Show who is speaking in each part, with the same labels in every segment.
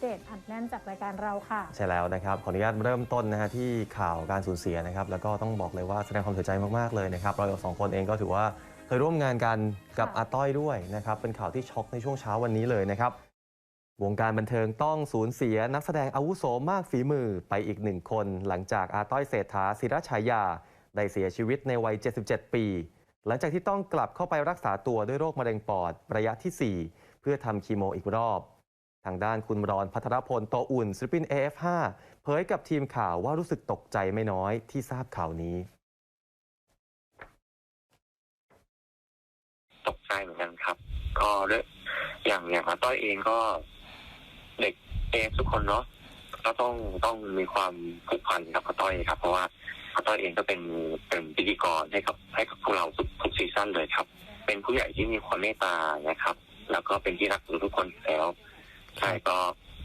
Speaker 1: เดตอัดแน่นจากรายการเราค่ะ
Speaker 2: ใช่แล้วนะครับ ขออนุญาตเริ่มต้นนะฮะที่ข่าวการสูญเสียนะครับ แล้วก็ต้องบอกเลยว่าแสดงความเสียใจมากๆเลยนะครับ เราสองคนเองก็ถือว่าเคยร่วมงานกันกับ
Speaker 1: ค่ะ
Speaker 2: อาต้อยด้วยนะครับ เป็นข่าวที่ช็อกในช่วงเช้าวันนี้เลยนะครับ วงการบันเทิงต้องสูญเสียนักแสดงอาวุโสมากฝีมือไปอีกหนึ่งคน หลังจากอาต้อยเศรษฐาศิรฉายา ได้เสียชีวิตในวัย 77 ปี หลังจากที่ต้องกลับเข้าไปรักษาตัวด้วยโรคมะเร็งปอดระยะทีสี่4 เพื่อทำคีโมอีกรอบ ทางด้านคุณรอนพัทรพลโตอุ่นศิลปิน AF5 เผยกับทีมข่าวว่ารู้สึกตกใจไม่น้อยที่ทราบข่าวนี้
Speaker 3: ตกใจเหมือนกันครับ ก็ด้วยอย่างอย่างอาต้อยเองก็เด็กเอทุกคนเนาะก็ต้องต้องมีความผูกพันกับอาต้อยครับ เพราะว่าอาต้อยเองก็เป็นเป็นพิธีกรให้กับให้กับพวกเราทุกทุกซีซั่นเลยครับ เป็นผู้ใหญ่ที่มีความเมตตานะครับ แล้วก็เป็นที่รักของทุกคนแล้ว ใช่ก็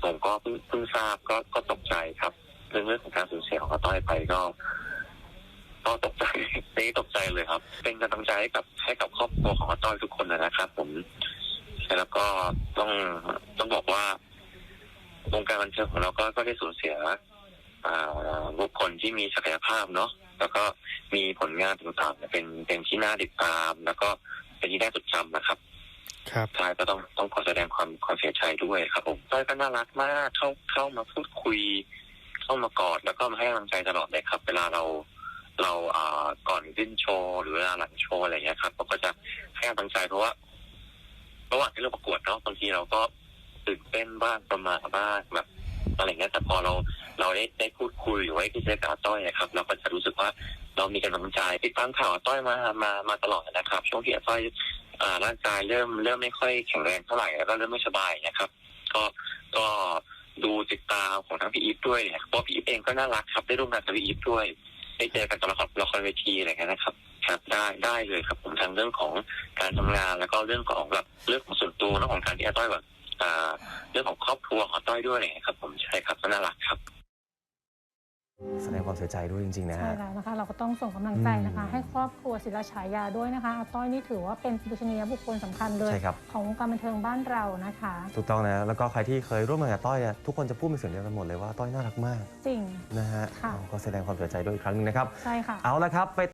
Speaker 3: ผมก็เพิ่งเพิ่งทราบก็ก็ตกใจครับเรื่องเรื่องของการสูญเสียของอาต้อยไปก็ก็ตกใจนี่ตกใจเลยครับ เป็นกำลังใจให้กับให้กับครอบครัวของอาต้อยทุกคนนะครับ ผมแล้วก็ต้องต้องบอกว่าวงการบันเทิงของเราก็ก็ได้สูญเสียบุคคลที่มีศักยภาพเนาะแล้วก็มีผลงานต่างๆเป็นเป็นที่น่าติดตาม แล้วก็เป็นที่น่าจดจำนะครับ
Speaker 4: ครับ
Speaker 3: ใช่ก็ต้องต้องขอแสดงความความเสียใจด้วยครับผมต้อยก็น่ารักมากเข้าเข้ามาพูดคุย เข้ามากอดแล้วก็มาให้กำลังใจตลอดเลยครับ เวลาเราเราอ่าก่อนขึ้นโชว์หรือเวลาหลังโชว์อะไรอย่างเงี้ยครับเราก็จะให้กำลังใจเพราะว่าระหว่างที่เราประกวดเนาะบางทีเราก็ตื่นเต้นบ้างประมาทบ้างแบบอะไรเงี้ยแต่พอเราเราได้ได้พูดคุยหรือว่าที่เจอกับอาต้อยอะครับ เราก็จะรู้สึกว่าเรามีกำลังใจติดตามข่าวต้อยมามามาตลอดนะครับ ช่วงที่ต้อย ร่างกายเริ่มเริ่มไม่ค่อยแข็งแรงเท่าไหร่แล้วก็เริ่มไม่สบายนะครับ ก็ก็ดูติดตามของทั้งพี่อีฟด้วยเนี่ยเพราะพี่อีฟเองก็น่ารักครับ ได้ร่วมงานกับพี่อีฟด้วยได้เจอกันตอนละครละครเวทีอะไรกันนะครับ ครับได้ได้เลยครับผมทั้งเรื่องของการทำงานแล้วก็เรื่องของแบบเรื่องของส่วนตัวเรื่องของการที่อาต้อยแบบอ่าเรื่องของครอบครัวของต้อยด้วยเนี่ยครับ ผมใช่ครับก็น่ารักครับ
Speaker 2: แสดงความเสียใจด้วยจริง ๆ นะ
Speaker 1: ใช่
Speaker 2: ฮะ
Speaker 1: แล้วนะคะ เราก็ต้องส่งกำลังใจนะคะ
Speaker 2: อืม
Speaker 1: ให้ครอบครัวศิลฉายาด้วยนะคะอาต้อยนี่ถือว่าเป็นบุชนียบุคคลสำคัญเลย
Speaker 2: ใช่ครับ
Speaker 1: ของวงการบันเทิงบ้านเรานะคะ
Speaker 2: ถูกต้องนะ แล้วก็ใครที่เคยร่วมงานกับต้อยเนี่ยทุกคนจะพูดเป็นเสียงเดียวกันหมดเลยว่าต้อยน่ารักมาก
Speaker 1: จริง
Speaker 2: นะฮะ
Speaker 1: ค่ะ
Speaker 2: ก็แสดงความเสียใจด้วยอีกครั้งหนึงนะครับ
Speaker 1: ใช่ค่ะ
Speaker 2: เอาละครับไป